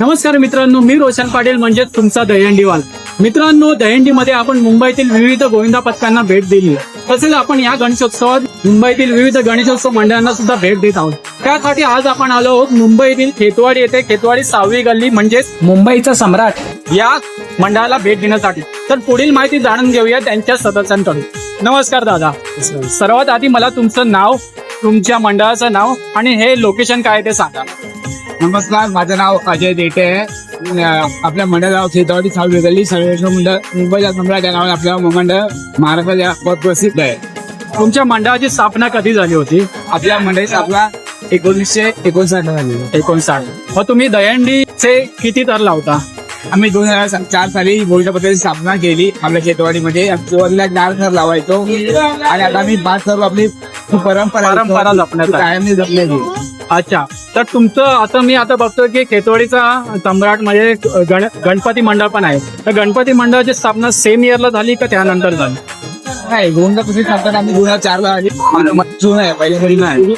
नमस्कार मित्रांनो मी रोशन पाटील म्हणजेच तुमचा दहीहंडीवाल. मित्रांनो दहीहंडीमध्ये आपण मुंबईतील विविध गोविंदा पथकांना भेट दिली. तसेच आपण या गणेशोत्सवात मुंबईतील विविध गणेशोत्सव मंडळांना सुद्धा भेट देत आहोत. त्यासाठी आज आपण आलो आहोत मुंबईतील खेतवाडी येथे खेतवाडी सहावी गल्ली म्हणजेच मुंबईचा सम्राट या मंडळाला भेट देण्यासाठी. तर पुढील माहिती जाणून घेऊया त्यांच्या सदस्यांकडून. नमस्कार दादा. सर्वात आधी मला तुमचं नाव तुमच्या मंडळाचं नाव आणि हे लोकेशन काय आहे ते सांगा. नमस्कार माझं नाव अजय देटे आहे. आपल्या मंडळाव खेतवाडी सावली गल्ली सर्वेश्वर मंडळ मुंबईच्या सम्राट या नावाने आपल्या मंडळ महाराष्ट्राच्या पद प्रसिद्ध आहे. तुमच्या मंडळाची स्थापना कधी झाली होती? आपल्या मंडळीचा आपला एकोणीसशे एकोणसाठ झाली. एकोणसाठ. मग तुम्ही दहीहंडीचे किती तर लावता? आम्ही दोन हजार चार साली पत्राची स्थापना केली. आपल्या खेतवाडीमध्ये आम्ही सुरुवातीला चार थर लावायचो. आणि आता आम्ही पाच थर आपली परंपरा परंपरा जपण्यात आहे. कायमची जपण्याची अच्छा. तर तुमचं आता मी आता बघतो की खेतवाडीचा सम्राट म्हणजे गण गणपती मंडळ पण आहे. तर गणपती मंडळाची स्थापना सेम इयरला झाली का त्यानंतर झाली? नाही गोविंद पत्राची स्थापना आम्ही? दोन हजार चारला झाली जून आहे पहिले तरी नाही आहे.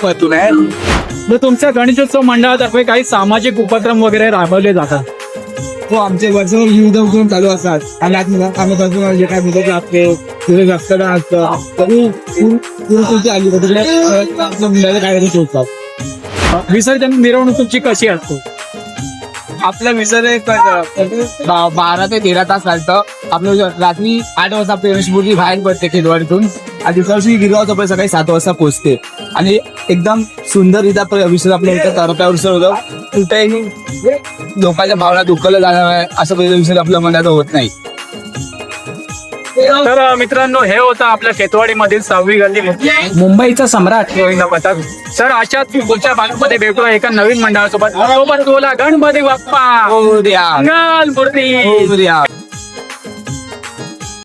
तर तुमच्या गणेशोत्सव मंडळातर्फे काही सामाजिक उपक्रम वगैरे राबवले जातात? हो आमचे वर्षभर विविध उपक्रम चालू असतात. आणि आज आम्ही पासून जे काय मुलं असते. तिथे रक्तदान असतं तरी आली. तर तिकडे अं, विसर्जन मिरवणूक तुमची कशी असते? आपलं विसर एक अं, बा- बारा ते तेरा तास चालतं. आपलं जे रात्री आठ वाजता आपली गणेशमूर्ती बाहेर पडते खेळवाडीतून आणि दुसऱ्या दिवशी गिरगाव सकाळी सात वाजता पोहोचते आणि एकदम सुंदर इथं विसर आपल्या इथं तरप्या विसर होतं. कुठेही लोकांच्या भावना दुःखलं जाणार आहे असं विसर आपल्या मनात होत नाही. तर मित्रांनो हे होतं आपल्या खेतवाडी मधील सहावी गल्ली. मुंबईचा सम्राट. गोविंदा सर अशाच पुढच्या भागामध्ये भेटूया एका नवीन मंडळासोबत. सोबत बोला गणपती बाप्पा. हो